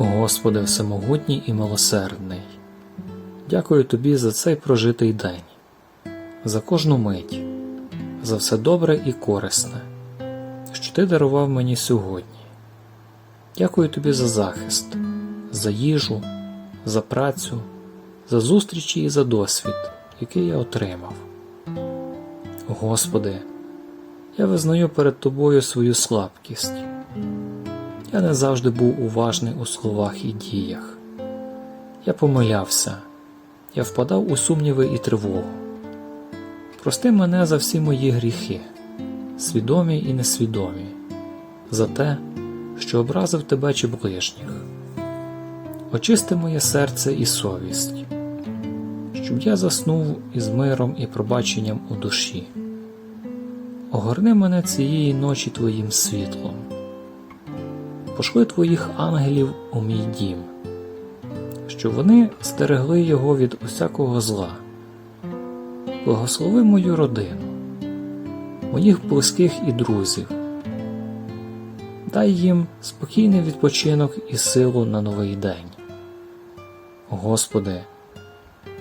Господи Всемогутній і милосердний, дякую Тобі за цей прожитий день, за кожну мить, за все добре і корисне, що Ти дарував мені сьогодні. Дякую Тобі за захист, за їжу, за працю, за зустрічі і за досвід, який я отримав. Господи, я визнаю перед Тобою свою слабкість. Я не завжди був уважний у словах і діях. Я помилявся, я впадав у сумніви і тривогу. Прости мене за всі мої гріхи, свідомі і несвідомі, за те, що образив тебе чи ближніх. Очисти моє серце і совість, щоб я заснув із миром і пробаченням у душі. Огорни мене цієї ночі Твоїм світлом. Пошли Твоїх ангелів у мій дім, щоб вони стерегли його від усякого зла. Благослови мою родину, моїх близьких і друзів. Дай їм спокійний відпочинок і силу на новий день. Господи,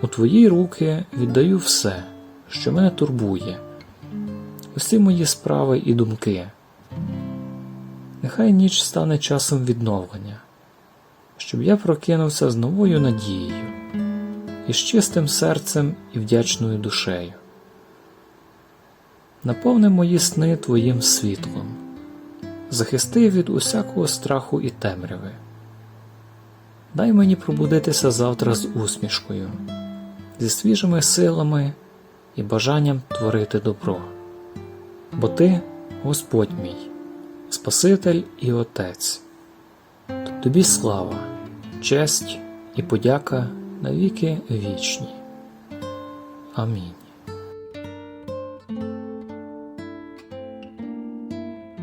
у Твої руки віддаю все, що мене турбує, усі мої справи і думки. Нехай ніч стане часом відновлення, щоб я прокинувся з новою надією і з чистим серцем і вдячною душею. Наповни мої сни Твоїм світлом, захисти від усякого страху і темряви. Дай мені пробудитися завтра з усмішкою, зі свіжими силами і бажанням творити добро. Бо Ти, Господь мій, Спаситель і Отець. Тобі слава, честь і подяка навіки вічні. Амінь.